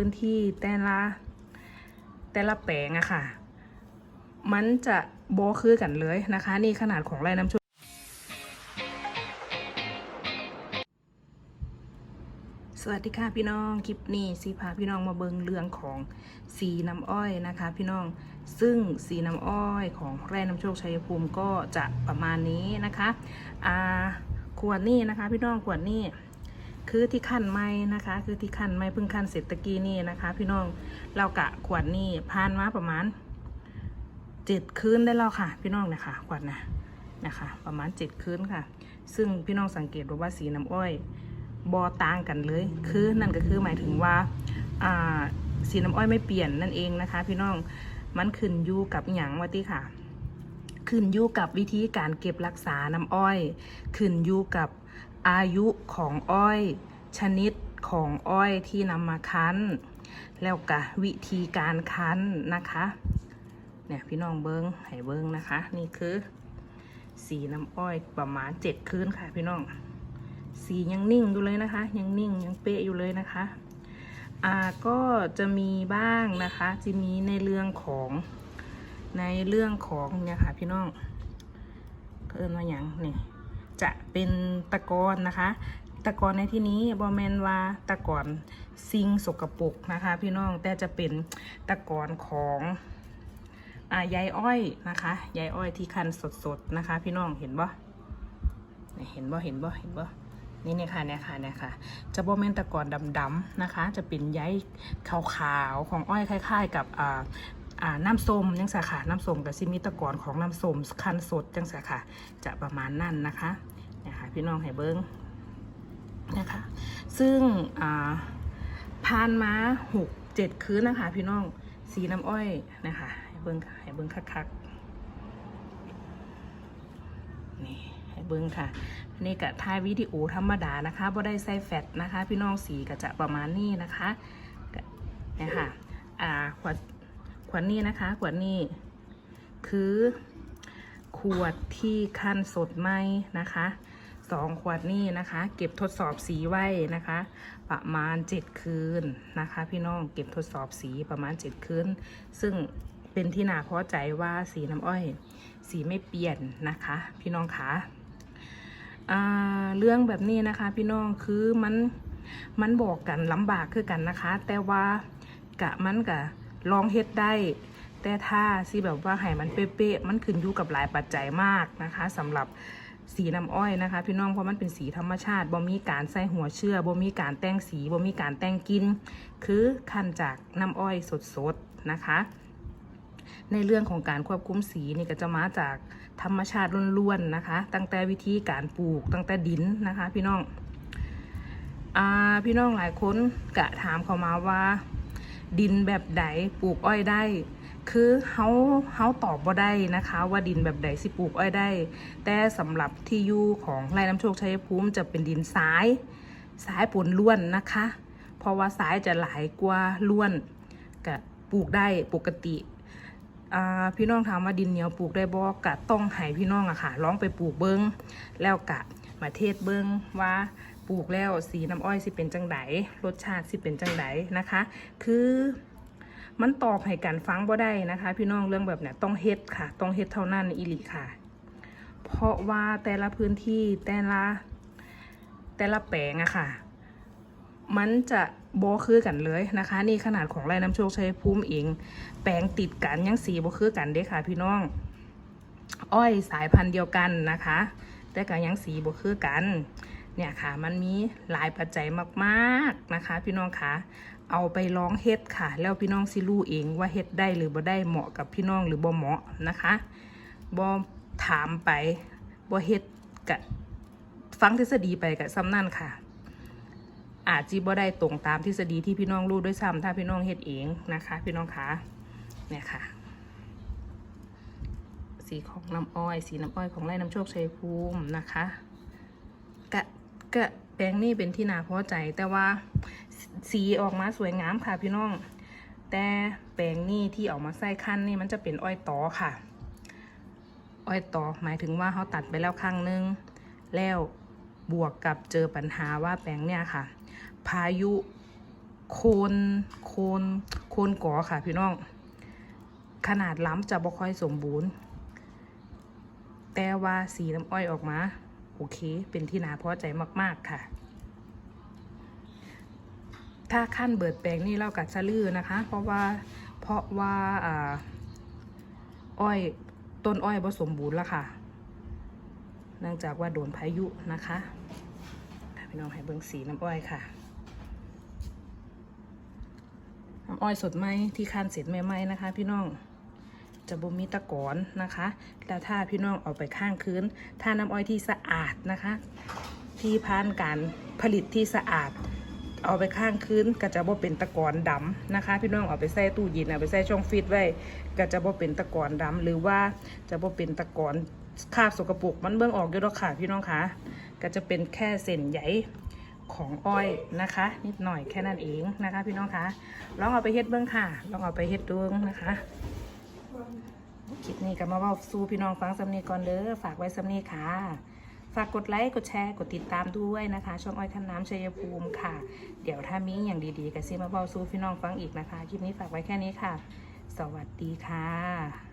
พื้นที่แต่ละแต่ละแปลงอะค่ะ มันจะโบคือกันเลยนะคะ นี่ขนาดของไร่น้ำชคสวัสดีค่ะพี่น้องคลิปนี้สีพาพี่น้องมาเบิงเรื่องของสีน้ำอ้อยนะคะ พี่น้องซึ่งสีน้ำอ้อยของไร่น้ำโชคชัยภูมิก็จะประมาณนี้นะคะอ่าขวดนี้นะคะ พี่น้องขวดนี้ คือที่ขั้นไม้นะคะ คือที่ขั้นไม้เพิ่งขั้นเสร็จตะกี้นี่นะคะ พี่น้องเรากะขวดนี้ผ่านมาประมาณเจ็ดคืนได้แล้วค่ะ พี่น้องนะคะขวดนะนะคะ ประมาณเจ็ดคืนค่ะ ซึ่งพี่น้องสังเกตว่าสีน้ำอ้อยบอต่างกันเลย คือนั่นก็คือหมายถึงว่าสีน้ำอ้อยไม่เปลี่ยนนั่นเองนะคะ พี่น้องมันขึ้นอยู่กับหยังวะที่ค่ะ ขึ้นอยู่กับวิธีการเก็บรักษาน้ำอ้อย ขึ้นอยู่กับ อายุของอ้อย ชนิดของอ้อยที่นำมาคั้น แล้วก็วิธีการคั้นนะคะเนี่ยพี่น้องเบิงให้เบิ้งนะคะ นี่คือ สีน้ำอ้อยประมาณเจ็ดคืนค่ะพี่น้อง สียังนิ่งอยู่เลยนะคะ ยังนิ่งยังเป๊ะอยู่เลยนะคะอ่าก็จะมีบ้างนะคะ จะมีในเรื่องของในเรื่องของเนี่ยค่ะพี่น้องเพิ่นว่าอย่างนี่ จะเป็นตะกอนนะคะ ตะกอนในที่นี้บอแมนว่าตะกอนซิงสกปรกนะคะ พี่น้องแต่จะเป็นตะกอนของอ่าใยอ้อยนะคะใยอ้อยที่คันสดๆนะคะ พี่น้องเห็นบ่เห็นบ่เห็นบ่เห็นบ่นี่เนี่ยค่ะเนี่ยค่ะเนี่ยค่ะ จะบอแมนตะกอนดำๆนะคะ จะเป็นใยขาวๆของอ้อยคล้าย ๆ กับ อ่าน้ำส้มจังสาค่ะน้ำส้มกับซิมิตะกอนของน้ำส้มคันสดจังสาค่ะจะประมาณนั่นนะคะนะคะพี่น้องให้เบิ้งนะคะซึ่งอ่าผ่านมาหกเจ็ดคืนนะคะ พี่น้องสีน้ำอ้อยนะคะให้เบิ้งให้เบิ้งคักๆนี่ให้เบิ้งค่ะนี่กะถ่ายวิดีโอธรรมดานะคะบ่ได้ใส่แฟตนะคะ พี่น้องสีก็จะประมาณนี้นะคะเนี่ยค่ะอ่าขวด ขวดนี้นะคะ ขวดนี้ คือ ขวดที่คั้นสดไหมนะคะสองขวดนี้นะคะ เก็บทดสอบสีไว้นะคะ ประมาณเจ็ดคืนนะคะ พี่น้องเก็บทดสอบสีประมาณเจ็ดคืนซึ่งเป็นที่น่าพอใจว่าสีน้ำอ้อย สีไม่เปลี่ยนนะคะ พี่น้องคะเรื่องแบบนี้นะคะ พี่น้องคือมันมันบอกกันลำบากคือกันนะคะ แต่ว่ากะมันกะ ลองเฮ็ดได้ แต่ถ้าสิแบบว่าให้มันเป๊ะๆมันขึ้นอยู่กับหลายปัจจัยมากนะคะสำหรับสีน้ำอ้อยนะคะ พี่น้องเพราะมันเป็นสีธรรมชาติบ่มีการใส่หัวเชื่อบ่มีการแต่งสีบ่มีการแต่งกิน คือขั้นจากน้ำอ้อยสดๆนะคะ ในเรื่องของการควบคุมสีนี่ก็จะมาจากธรรมชาติล้วนๆนะคะ ตั้งแต่วิธีการปลูกตั้งแต่ดินนะคะ พี่น้องอ่าพี่น้องหลายคนกะถามเขามาว่า ดินแบบใดปลูกอ้อยได้ คือเฮาเฮาตอบบ่ได้นะคะ ว่าดินแบบใดสิปลูกอ้อยได้ แต่สำหรับที่อยู่ของไร่น้ำโชคชัยภูมิจะเป็นดินทรายทรายปนล้วนนะคะ เพราะว่าทรายจะหลายกว่าล้วนก็ปลูกได้ปกติพี่น้องถามว่าดินเหนียวปลูกได้บ่กะต้องให้พี่น้องอะค่ะลองไปปลูกเบิงแล้วกะมาเทศเบิงว่า ปลูกแล้วสีน้ำอ้อยสิเป็นจังไดรสชาติสิเป็นจังไดนะคะ คือมันตอบให้กันฟังบ่ได้นะคะ พี่น้องเรื่องแบบเนี้ยต้องเฮ็ดค่ะ ต้องเฮ็ดเท่านั้นอีหลีค่ะ เพราะว่าแต่ละพื้นที่แต่ละแต่ละแปลงอะค่ะ มันจะโบคือกันเลยนะคะ นี่ขนาดของไรน้ำโชคชัยภูมิเอง แปลงติดกันยังสีโบคือกันเด้ค่ะ พี่น้อง อ้อยสายพันธุ์เดียวกันนะคะ แต่ก็ยังสีโบคือกัน เนี่ยค่ะมันมีหลายปัจจัยมากๆนะคะ พี่น้องคะเอาไปลองเฮ็ดค่ะ แล้วพี่น้องสิรู้เองว่าเฮ็ดได้หรือบ่ได้เหมาะกับพี่น้องหรือบ่เหมาะนะคะบ่ถามไปบ่เฮ็ดกะฟังทฤษฎีไปกะซ้ำนั่นค่ะ อาจจีบ่ได้ตรงตามทฤษฎีที่พี่น้องรู้ด้วยซ้ำถ้าพี่น้องเฮ็ดเองนะคะ พี่น้องคะเนี่ยค่ะ สีของน้ำอ้อย สีน้ำอ้อยของไร่น้ำโชคชัยภูมินะคะ กะแปลงนี่เป็นที่น่าพอใจ แต่ว่าสีออกมาสวยงามค่ะพี่น้อง แต่แปลงนี่ที่ออกมาใส่ขั้นนี่มันจะเป็นอ้อยตอค่ะ อ้อยตอหมายถึงว่าเขาตัดไปแล้วครั้งหนึง แล้วบวกกับเจอปัญหาว่าแปลงเนี่ยค่ะ พายุโคนโคนโคนก่อค่ะพี่น้อง ขนาดล้ำจะบ่ค่อยสมบูรณ์ แต่ว่าสีน้ำอ้อยออกมา โอเค เป็นที่น่าพอใจมาก ๆ ค่ะ ถ้าขั้นเบิดแปลงนี่เรากัดสะลือนะคะ เพราะว่าเพราะว่าอ่าอ้อยต้นอ้อยผสมบูรณ์แล้วค่ะ เนื่องจากว่าโดนพายุนะคะพี่น้องให้เบิ่งสีน้ำอ้อยค่ะน้ำอ้อยสดไหมที่คั้นเสร็จใหม่ๆนะคะ พี่น้อง จะบ่มีตะกอนนะคะ แล้วถ้าพี่น้องเอาไปข้างคืนถ้าน้ำอ้อยที่สะอาดนะคะ ที่ผ่านการผลิตที่สะอาด เอาไปข้างคืนก็จะบ่เป็นตะกอนดำนะคะ พี่น้องเอาไปใส่ตู้เย็นเอาไปใส่ช่องฟรีซไว้ก็จะบ่เป็นตะกอนดำหรือว่าจะบ่เป็นตะกอนคาบสกปรกมันเบิ่งออกอยู่แล้วค่ะพี่น้องคะก็จะเป็นแค่เส้นใยของอ้อยนะคะ นิดหน่อยแค่นั้นเองนะคะ พี่น้องคะลองเอาไปเฮ็ดเบิ่งค่ะ ลองเอาไปเฮ็ดดูนะคะ คลิปนี้ก็มาว่าสู่พี่น้องฟังสำนีก่อนเด้อฝากไว้สำนีค่ะ ฝากกดไลค์ กดแชร์ กดติดตามด้วยนะคะ ช่องอ้อยคันน้ำชัยภูมิค่ะ เดี๋ยวถ้ามีอย่างดีๆก็ซิมาเบาสู้พี่น้องฟังอีกนะคะ คลิปนี้ฝากไว้แค่นี้ค่ะ สวัสดีค่ะ